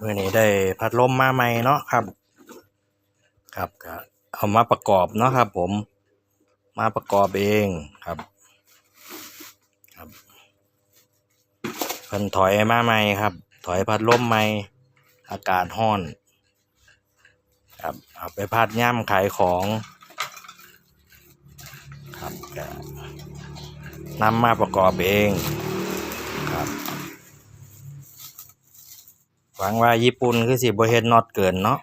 เมื่อนี้ได้พัดลมมาใหม่เนาะครับ ครับก็เอามาประกอบเนาะครับผมมาประกอบเองครับครับเพิ่นถอยมาใหม่ครับ ถอยพัดลมใหม่อากาศร้อนครับเอาไปพัดย่ำขายของครับก็นำมาประกอบเองครับ หวังว่าญี่ปุ่นคือสิบ่เฮ็ดน็อตเกินเนาะ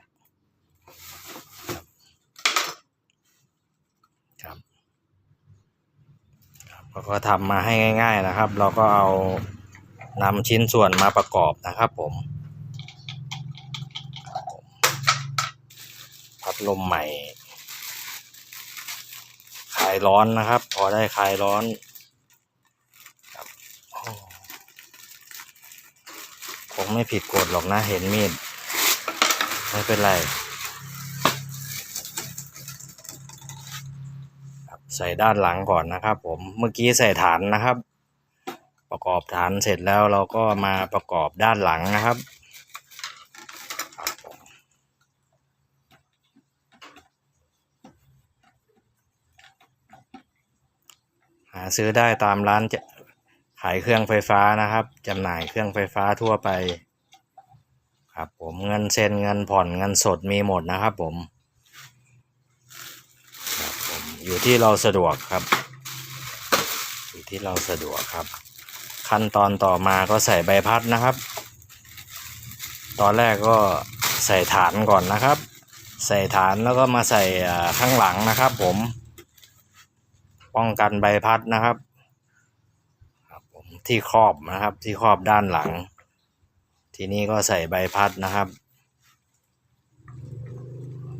ครับครับเขาก็ทำมาให้ง่าย ๆนะครับ เราก็เอานำชิ้นส่วนมาประกอบนะครับผมครับผมพัดลมใหม่ คลายร้อนนะครับ พอได้คลายร้อนครับโอ้ คงไม่ผิดกฎหรอกนะเห็นมีด ไม่เป็นไรใส่ด้านหลังก่อนนะครับผมเมื่อกี้ใส่ฐานนะครับ ประกอบฐานเสร็จแล้วเราก็มาประกอบด้านหลังนะครับหาซื้อได้ตามร้านจะายเครื่องไฟฟ้านะครับจำหน่ายเครื่องไฟฟ้าทั่วไป ครับผมเงินเซ็นเงินผ่อนเงินสดมีหมดนะครับผมครับผม อยู่ที่เราสะดวกครับ อยู่ที่เราสะดวกครับ ขั้นตอนต่อมาก็ใส่ใบพัดนะครับ ตอนแรกก็ใส่ฐานก่อนนะครับ ใส่ฐานแล้วก็มาใส่ข้างหลังนะครับ ผม ป้องกันใบพัดนะครับ ที่ครอบนะครับ ที่ครอบด้านหลัง ทีนี้ก็ใส่ใบพัดนะครับ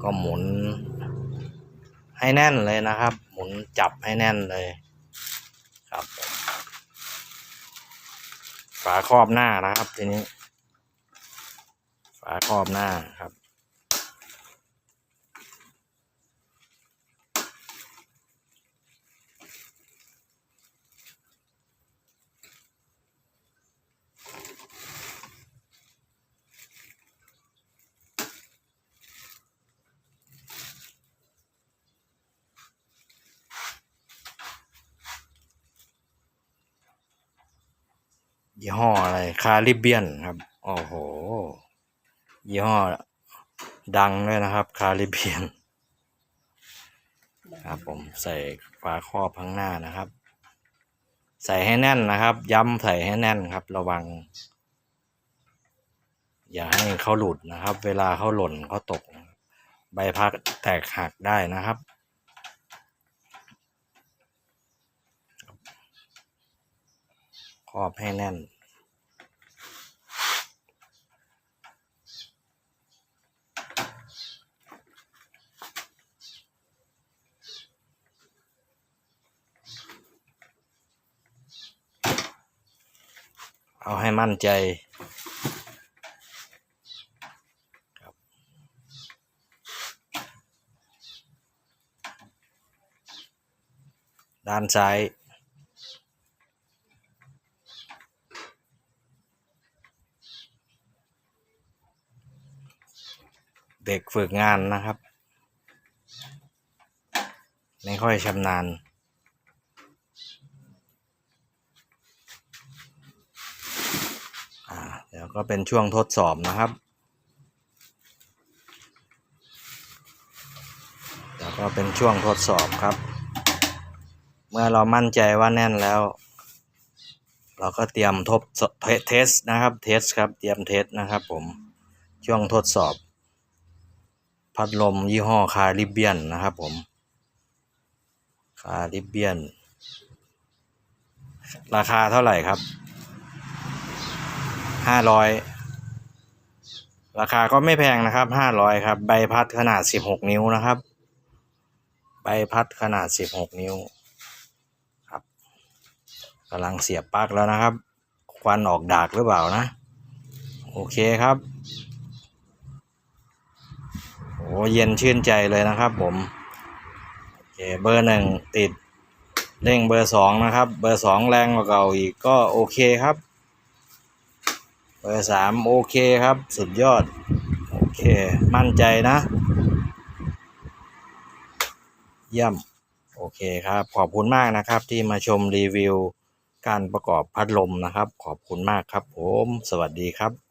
ก็หมุน ให้แน่นเลยนะครับ หมุนจับให้แน่นเลยครับฝาครอบหน้านะครับ ทีนี้ ฝาครอบหน้าครับ ยี่ห้ออะไร คาริเบียนครับ โอ้โห ยี่ห้อ ดังด้วยนะครับ คาริเบียน ครับผมใส่ฝาครอบข้างหน้านะครับ ใส่ให้แน่นนะครับ ย้ำใส่ให้แน่นครับ ระวัง อย่าให้เขาหลุดนะครับ เวลาเขาหล่นเขาตก ใบพัดแตกหักได้นะครับครอบให้แน่น เอาให้มั่นใจครับด้านซ้ายเด็กฝึกงานนะครับ ไม่ค่อยชำนาญ อ่าเดี๋ยว ก็เป็นช่วงทดสอบนะครับเดี๋ยวก็เป็นช่วงทดสอบครับ เมื่อเรามั่นใจว่าแน่นแล้ว เราก็เตรียมทบเทสนะครับเทสครับเตรียมเทสนะครับผมช่วงทดสอบ พัดลมยี่ห้อคาริเบียนนะครับผมคาริเบียน ราคาเท่าไหร่ครับ ห้าร้อยราคาก็ไม่แพงนะครับห้าร้อยครับ ใบพัดขนาดสิบหกนิ้วนะครับ ใบพัดขนาดสิบหกนิ้วครับกำลังเสียบปลั๊กแล้วนะครับ ควันออกดากหรือเปล่านะ โอเคครับโอ้เย็นชื่นใจเลยนะครับผมโอเคเบอร์หนึ่งติดเร่งเบอร์สองนะครับ เบอร์สองแรงกว่าเก่าอีกก็โอเคครับ บอร์สามโอเคครับ สุดยอด โอเค มั่นใจนะเยี่ยมโอเคครับ ขอบคุณมากนะครับ ที่มาชมรีวิว การประกอบพัดลมนะครับ ขอบคุณมากครับผม สวัสดีครับ